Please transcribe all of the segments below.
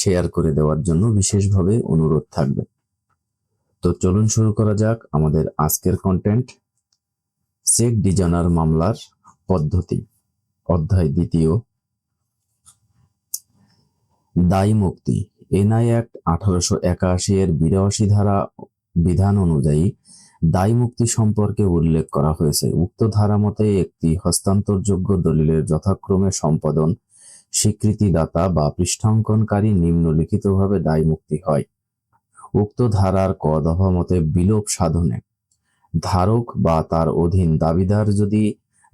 Share করে দেওয়ার জন্য বিশেষভাবে অনুরোধ থাকবে। তো চলুন শুরু করা যাক আমাদের আজকের কন্টেন্ট চেক ডিজাইনার মামলার পদ্ধতি, অধ্যায় দ্বিতীয়। দায়ী মুক্তি, এনআই অ্যাক্ট আঠারোশো একাশি এর বিরাশি ধারা বিধান অনুযায়ী দায়ী মুক্তি সম্পর্কে উল্লেখ করা হয়েছে। উক্ত ধারা মতে একটি হস্তান্তরযোগ্য দলিলের যথাক্রমে সম্পাদন স্বীকৃতিদাতা বা পৃষ্ঠাঙ্কনকারী নিম্নলিখিতভাবে দায় মুক্তি হয়। উক্ত ধারার ক দফা মতে বিলোপ সাধনে। ধারক বা তার অধীন দাবিদার যদি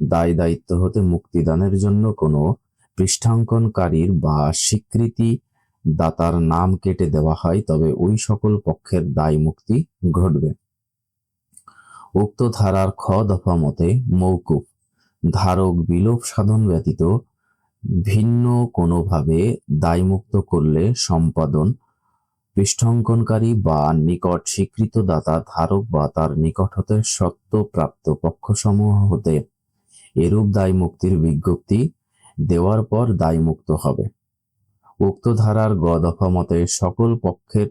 দায় দায়িত্ব হতে মুক্তিদানের জন্য কোনো পৃষ্ঠাঙ্কনকারীর বা স্বীকৃতি দাতার নাম কেটে দেওয়া হয়, তবে ওই সকল পক্ষের দায় মুক্তি ঘটবে। উক্ত ধারার খ দফা মতে মৌকুফ। ধারক বিলোপ সাধন ব্যতীত ভিন্ন কোনোভাবে দায়মুক্ত করলে সম্পাদন পৃষ্ঠঙ্কনকারী বা নিকট স্বীকৃত দাতা ধারক বা তার নিকট হতে সত্যপ্রাপ্ত পক্ষসমূহ হতে এরূপ দায় মুক্তির বিজ্ঞপ্তি দেওয়ার পর দায়মুক্ত হবে। উক্ত ধারার গ দফা মতে সকল পক্ষের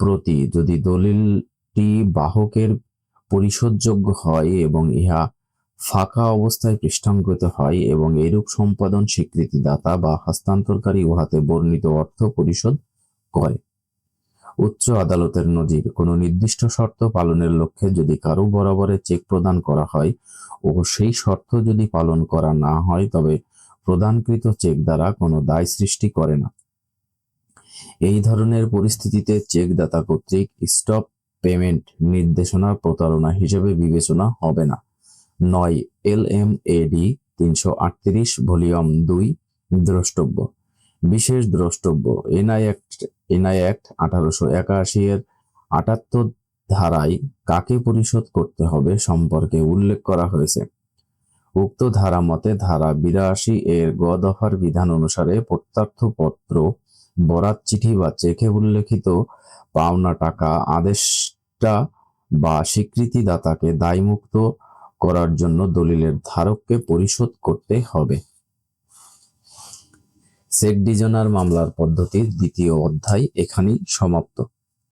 প্রতি যদি দলিলটি বাহকের পরিশোধযোগ্য হয় এবং ইহা ফাঁকা অবস্থায় পৃষ্ঠাঙ্কিত হয় এবং এরূপ সম্পাদন স্বীকৃতিদাতা বা হস্তান্তরকারী উহাতে বর্ণিত অর্থ পরিশোধ করে। উচ্চ আদালতের নজির, কোনো নির্দিষ্ট শর্ত পালনের লক্ষ্যে যদি কারও বরাবরে চেক প্রদান করা হয় ও সেই শর্ত যদি পালন করা না হয়, তবে প্রদানকৃত চেক দ্বারা কোনো দায় সৃষ্টি করে না। এই ধরনের পরিস্থিতিতে চেকদাতা কর্তৃক স্টপ পেমেন্ট নির্দেশনা প্রতারণা হিসেবে বিবেচনা হবে না। নয় এল এম এডি তিনশো আটত্রিশ ভলিউম দুই দ্রষ্টব্য। বিশেষ দ্রষ্টব্য, এনআই অ্যাক্ট এনআই অ্যাক্ট আঠারোশো একাশি এর আটাত্তর ধারায় কাকে পরিশোধ করতে হবে সম্পর্কে উল্লেখ করা হয়েছে। উক্ত ধারা মতে ধারা বিরাশি এর গ দফার বিধান অনুসারে প্রত্যার্থপত্র, বরাত চিঠি বা চেকে উল্লেখিত পাওনা টাকা, আদেশটা বা স্বীকৃতিদাতাকে দায়মুক্ত করার জন্য দলিলের ধারককে পরিশোধ করতে হবে। সেক ডিজনার মামলার পদ্ধতির দ্বিতীয় অধ্যায় এখানেই সমাপ্ত।